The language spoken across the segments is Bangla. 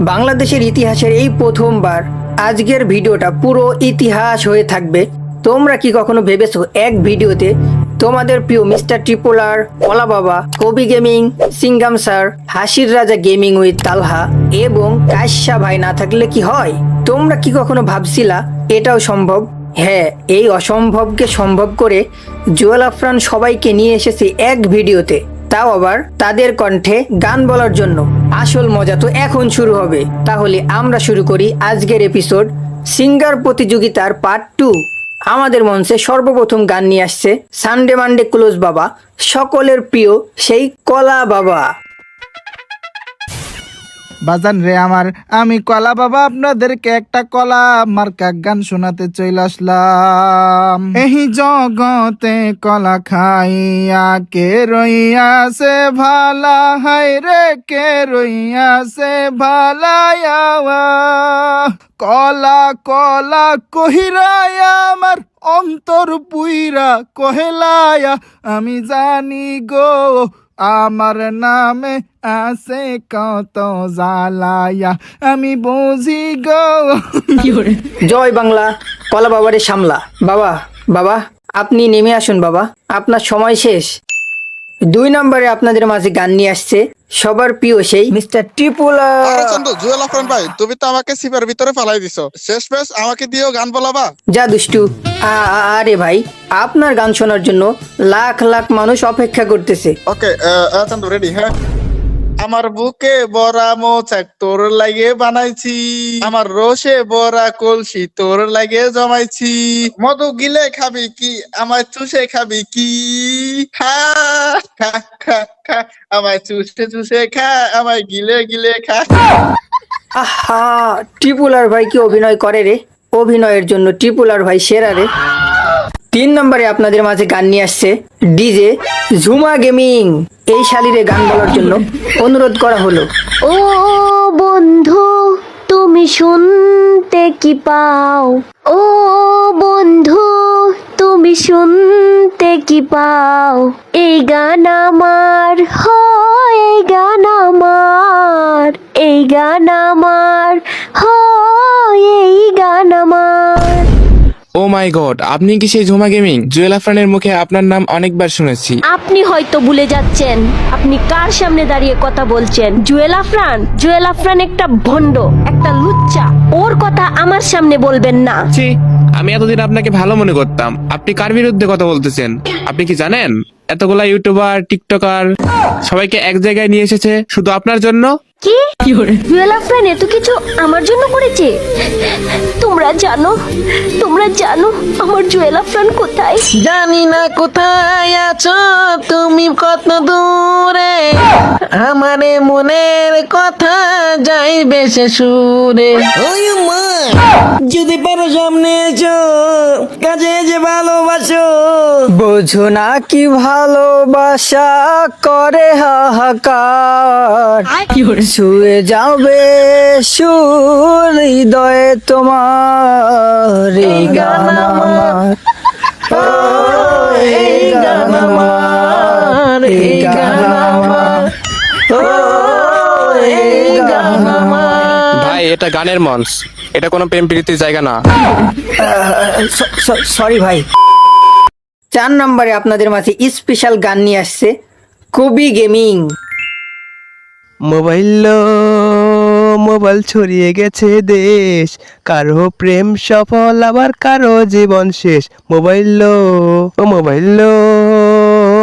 বাংলাদেশের ইতিহাসের এই প্রথমবার আজকের ভিডিওটা পুরো ইতিহাস হয়ে থাকবে। তোমরা কি কখনো ভেবেছো এক ভিডিওতে তোমাদের প্রিয় মিস্টার ট্রিপোলার কলা বাবা, কবি গেমিং, সিঙ্গাম স্যার, হাসির রাজা গেমিং উইথ তালহা এবং কাশ্যা ভাই না থাকলে কি হয়? তোমরা কি কখনো ভাবছিলা এটাও সম্ভব? হ্যাঁ এই অসম্ভবকে সম্ভব করে জুয়েল আফরান সবাইকে নিয়ে এসেছে এক ভিডিওতে। তাও আবার তাদের কণ্ঠে গান বলার জন্য। আসল মজা তো এখন শুরু হবে। তাহলে আমরা শুরু করি আজকের এপিসোড সিঙ্গার প্রতিযোগিতার পার্ট টু আমাদের মঞ্চে সর্বপ্রথম গান নিয়ে আসছে সানডে মানডে ক্লোজ বাবা, সকলের প্রিয় সেই কলা বাবা। বাজান রে আমার, আমি কলা বাবা, আপনাদেরকে একটা কলা মার্কা গান শোনাতে চলে আসলাম। এই জগতে কলা খাইয়া কে রইয়াছে ভালা? হাই রে, কে রইয়াছে ভালায়া কলা কলা কহিরায়া আমার, অন্তর পুইরা কহেলায়া, আমি জানি গো আমার নামে আছে কত জালায়া আমি বুঝি গো। জয় বাংলা কলা বাবারে সামলা। বাবা বাবা আপনি নেমে আসুন বাবা। আপনার সময় শেষ। দুই নম্বরে আপনাদের মাঝে গান নিয়ে আসছে। সবার প্রিয় সেই মিস্টার আরে জুয়েল আফরান ভাই তুমি তো আমাকে সিপার ভিতরে ফালাই দিছো। শেষ বেশ আমাকে দিও গান বলাবা? যা দুষ্টু আরে ভাই আপনার গান শোনার জন্য লাখ লাখ মানুষ অপেক্ষা করতেছে। ওকে চন্দ্র রেডি হ্যাঁ? আমার বুকে বড়া মোচাক তোর লাগে বানাইছি। আমার রসে বড়া কলসি তোর লাগে জমাইছি। মধু গিলে খাবি কি? আমার চুষে খাবি কি? খা খা খা খা, আমায় চুষে চুষে খা, আমায় গিলে গিলে খা। আহা, টিপুলার ভাই কি অভিনয় করে রে? অভিনয়ের জন্য টিপুলার ভাই সেরা রে। তিন নম্বরে আপনাদের মাঝে গান নিয়ে আসছে ডিজে ঝুমা গেমিং। এই শালিরে গান বলার জন্য অনুরোধ করা হলো। ও বন্ধু, তুমি শুনতে কি পাও? ও বন্ধু, তুমি শুনতে কি পাও? এই গান আমার হয় এই গান আমার। এই গান আমার হয় এই গান আমার। ও মাই গড আপনি কি সেই ঝুমা গেমিং? জুয়েল আফরানের মুখে আপনার নাম অনেকবার শুনেছি। আপনি হয়তো ভুলে যাচ্ছেন আপনি কার সামনে দাঁড়িয়ে কথা বলছেন? জুয়েল আফরান? জুয়েল আফরান একটা ভন্ড একটা লুচ্চা। ওর কথা আমার সামনে বলবেন না। ছি আমি এতদিন আপনাকে ভালো মনে করতাম। আপনি কার বিরুদ্ধে কথা বলতেছেন? আপনি কি জানেন? এতগুলা ইউটিউবার টিকটকার সবাইকে এক জায়গায় নিয়ে এসেছে শুধু আপনার জন্য? কি? জুয়েল আফরান এত কিছু আমার জন্য করেছে? তোমরা জানো তোমরা জানো আমার জুয়েল আফরান কোথায়? জানি না কোথায় আছো তুমি কত দূরে? আমারে মনের কথা যাইবে সে সুরে। ওই মা! যদি পারো সামনে এসো কাজে যে ভালোবাসো বোঝো না কি ভালোবাসা করে হাহাকার। শুয়ে যাবে সুর হৃদয়ে তোমার। এই গান আমার। এই গান আমার। এই গান আমার। এই গান আমার। ভাই এটা গানের মঞ্চ। এটা কোনো প্রেম প্রীতির জায়গা না। সরি ভাই। চার নম্বরে আপনাদের মাঝে স্পেশাল গান নিয়ে আসছে, কবি গেমিং। মোবাইল মোবাইল ছড়িয়ে গেছে দেশ। কারও প্রেম সফল, আবার কারও জীবন শেষ। মোবাইল ও মোবাইল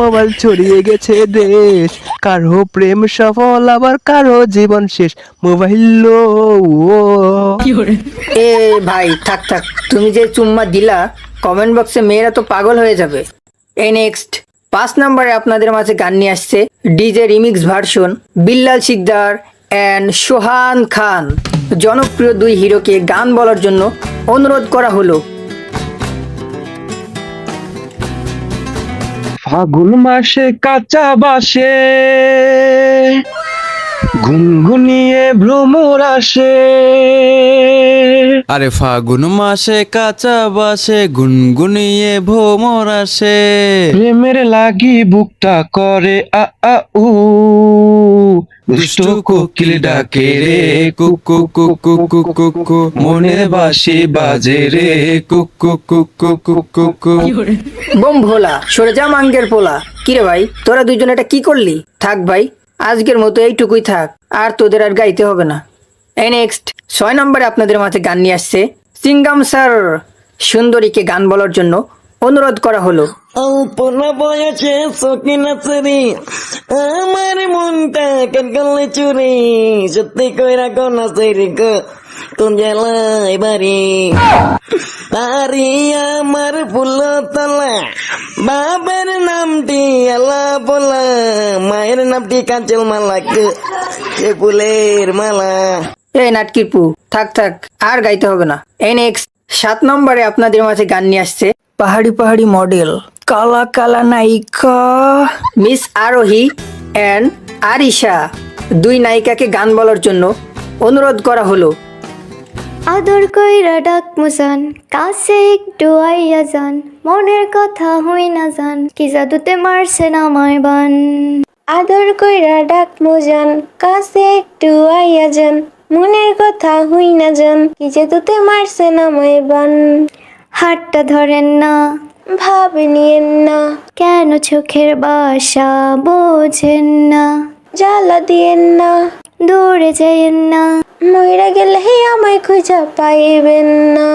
মোবাইল ছড়িয়ে গেছে দেশ। কারও প্রেম সফল আবার কারও জীবন শেষ। মোবাইল লো, এ ভাই থাক থাক। তুমি যে চুম্মা দিলা কমেন্ট বক্সে মেয়েরা তো পাগল হয়ে যাবে। এই নেক্সট পাঁচ নম্বরে আপনাদের মাঝে গান নিয়ে আসছে DJ remix version Billal Sikdar and Sohan Khan. জনপ্রিয় দুই হিরোকে গান বলার জন্য অনুরোধ করা হলো। ফাগুন মাসে কাঁচা বাসে। গুনগুনিয়ে ভ্রমর আসে। আরে ফাগুন মাসে কাঁচা বাসে গুনগুনিয়ে ভ্রমর আসে। প্রেমের লাগি বুকটা করে আ আ উ। দুষ্ট কোকিল ডাকে রে কুকু কুকু কুকু কু বাসি বাজে রে কুকু কুকু কুকু কু বোম ভোলা সরে যা মাঙ্গের পোলা কিরে ভাই তোরা দুজন এটা কি করলি থাক ভাই আজকের মতো এইটুকুই থাক আর তোদের আর গাইতে হবে না এই নেক্সট ছয় নম্বরে আপনাদের মাঝে গান নিয়ে আসছে সিঙ্গাম স্যার সুন্দরীকে গান বলার জন্য অনুরোধ করা হলো অল্পনা বয়সে সকিন আছে আমার মনটা কেন করলে চুরি, সত্যি কইরা কোন আছে রে গো কোন বাড়ি? বাড়ি আমার ফুল তলা বাবার নামটি আলা বলা, মায়ের নামটি কাঞ্চল মালা কে ফুলের মালা। এই নাটকির পু থাক থাক, আর গাইতে হবে না। এই নেক্সট সাত নম্বরে আপনাদের মাঝে গান নিয়ে আসছে পাহাড়ি পাহাড়ি মডেল। কালা কালা নায়িকা। মিস আরোহী অ্যান্ড আরিশা দুই নায়িকাকে গান বলার জন্য অনুরোধ করা হলো। আদর কইরা ডাক মুজান কাছে একটু আইয়া যান মনের কথা হই না যান কি জাদুতে মারছে না আমায় বান। আদর কইরা ডাক মুজান কাছে একটু আইয়া যান মনের কথা হই না যান কি জাদুতে মারছে না আমায় বান। হাতটা ধরেন না। ভাবে নিয়েন না কেন চোখের বাসা বোঝেন না জ্বালা দিয়েন না দৌড়ে যাইয়েন না মইরা গেলে হে আমায় খুঁজা পাইবেন না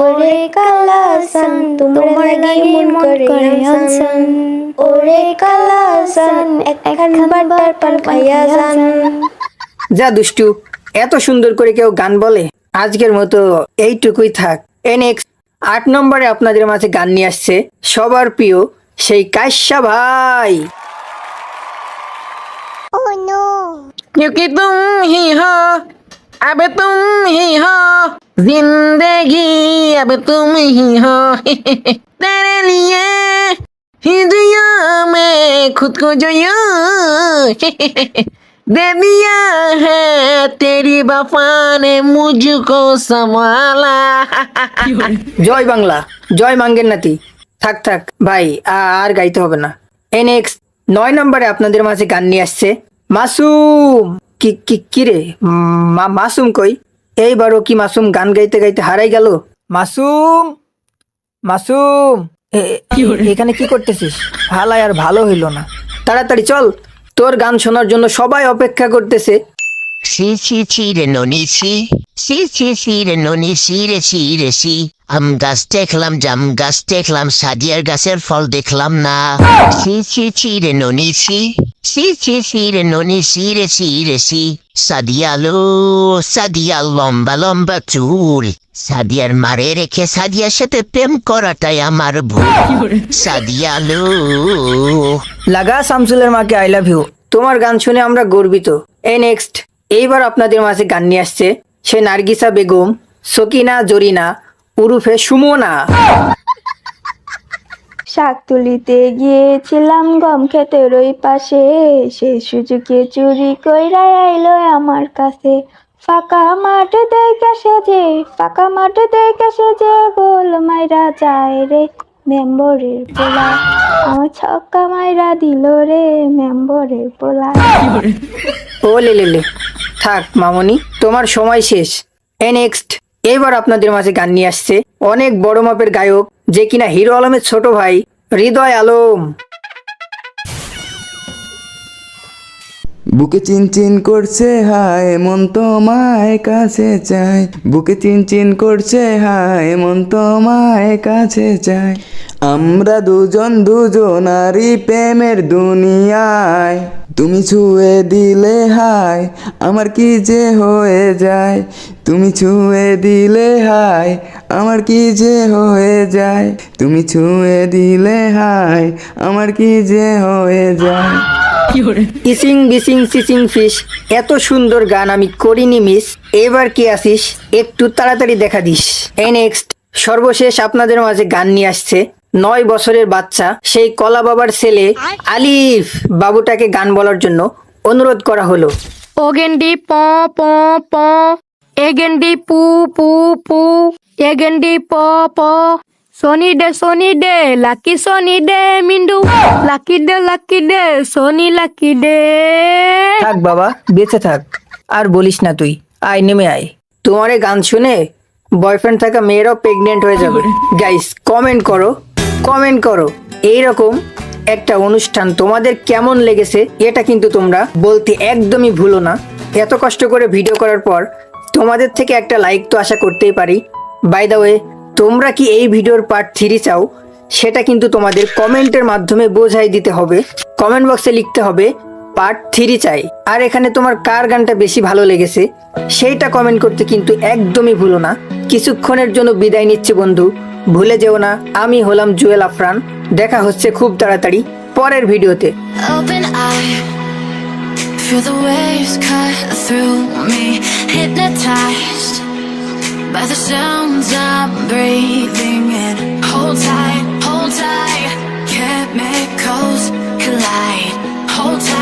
ওরে কালা সান তোমার লাগি মন করে আনসান ওরে কালা সান একখান পান খাইয়া যান। যা দুষ্টু, এত সুন্দর করে কেউ গান বলে, আজকের মতো এইটুকুই থাক। এ নেক্সট আট নম্বরে আপনাদের মাঝে গান নিয়ে আসছে সবার প্রিয় সেই কাশ্যা ভাই क्योंकि तुम ही हो अब तुम ही हो जिंदगी अब तुम ही हो तेरे लिए ही जिया मैं खुद को जो यूं दे दिया है तेरी वफा ने मुझको संभाला জয় বাংলা জয় মাঙ্গের নাতি থাক থাক ভাই আ- আর গাইতে হবে না এ নেক্সট নয় নম্বরে আপনাদের মাঝে গান নিয়ে আসছে মাসুম কি কি কি রে উম, মা- মাসুম কই এইবারও কি মাসুম গান গাইতে গাইতে হারাই গেল মাসুম মাসুম এ- এ- এখানে কি করতেছিস হালাই আর ভালো হইলো না তাড়াতাড়ি চল তোর গান শোনার জন্য সবাই অপেক্ষা করতেছে। সি সি সি রে ননি সি। সি সি সি রে ননি সি রে সি রে সি। আম গাছ দেখলাম, জাম গাছ দেখলাম সাদিয়ার গাছের ফল দেখলাম না। সি সি সি রে ননি সি। সি সি সি রে ননি সি রে সি রে সি সাদিয়ালো সাদিয়া লম্বা লম্বা চুল সাদিয়ার মারে রেখে সাদিয়ার সাথে প্রেম করাটাই আমার ভুল সাদিয়ালো লাগা শামসুলের মাকে আই লাভ ইউ তোমার গান শুনে আমরা গর্বিত। এই নেক্সট এইবার আপনাদের মাঝে গান নিয়ে আসছে, সে নার্গিসা বেগম, সকিনা, জরিনা, উরুফে সুমনা। শাক তুলিতে গিয়েছিলাম গম ক্ষেতের ওই পাশে। সেই সুযোগে চুরি কইরা আইলো আমার কাছে। ফাঁকা মাঠ দেখে সেজে, ফাঁকা মাঠ দেখে সেজে গোল মাইরা যায় রে মেম্বরের পোলা। আমার ছক্কা মাইরা দিল রে মেম্বরের পোলা। ও লে লে থাক মামনি, তোমার সময় শেষ। এ নেক্সট এবার আপনাদের মাঝে গান নিয়ে আসছে অনেক বড় মাপের গায়ক, যে কিনা হিরো আলমের ছোট ভাই হৃদয় আলম। বুকে চিনচিন করছে, হায়, মন তোমায় কাছে চায়। বুকে চিনচিন করছে, হায়, মন তোমায় কাছে চায়। আমরা দুজন দুজনারই প্রেমের দুনিয়ায়। তুমি ছুঁয়ে দিলে, হায়, আমার কি যে হয়ে যায়? তুমি ছুঁয়ে দিলে, হায়, আমার কি যে হয়ে যায়? তুমি ছুঁয়ে দিলে, হায়, আমার কি যে হয়ে যায়? ইসিং বিসিং সিসিং ফিশ, এত সুন্দর গান আমি করিনি, মিস। এবার কি আসিস একটু তাড়াতাড়ি দেখা দিস। এই নেক্সট সর্বশেষ আপনাদের মাঝে গান নিয়ে আসছে। নয় বছরের বাচ্চা, সেই কলা বাবার ছেলে আলিফ বাবুটাকে গান বলার জন্য অনুরোধ করা হলো। ওগেন্ডি প প প। এগেন্ডি পু পু পু। এগেন্ডি প প। Sony day Sony day lucky Sony day মিন্ডু lucky day lucky day Sony lucky day থাক বাবা, বেঁচে থাক। আর বলিস না তুই, আয় নেমে আয়। তোমার এই গান শুনে বয়ফ্রেন্ড থাকা মেয়েরাও প্রেগনেন্ট হয়ে যাবে। গাইস কমেন্ট করো কমেন্ট করো। এইরকম একটা অনুষ্ঠান তোমাদের কেমন লেগেছে, এটা কিন্তু তোমরা বলতে একদমই ভুলো না। এত কষ্ট করে ভিডিও করার পর তোমাদের থেকে একটা লাইক তো আশা করতেই পারি। বাই দ্য ওয়ে তোমরা কি এই ভিডিওর পার্ট থ্রি চাও? সেটা কিন্তু তোমাদের কমেন্টের মাধ্যমে বোঝাই দিতে হবে। কমেন্ট বক্সে লিখতে হবে পার্ট থ্রি চাই। আর এখানে তোমার কার গানটা বেশি ভালো লেগেছে সেইটা কমেন্ট করতে কিন্তু একদমই ভুলো না। কিছুক্ষণের জন্য বিদায় নিচ্ছে বন্ধু। ভুলে যেও না আমি হলাম জুয়েল আফরান। দেখা হচ্ছে খুব তাড়াতাড়ি পরের ভিডিওতে। Feel the waves cut through me, hypnotized. by the sounds I'm breathing in. Hold tight, hold tight, chemicals collide. Hold tight.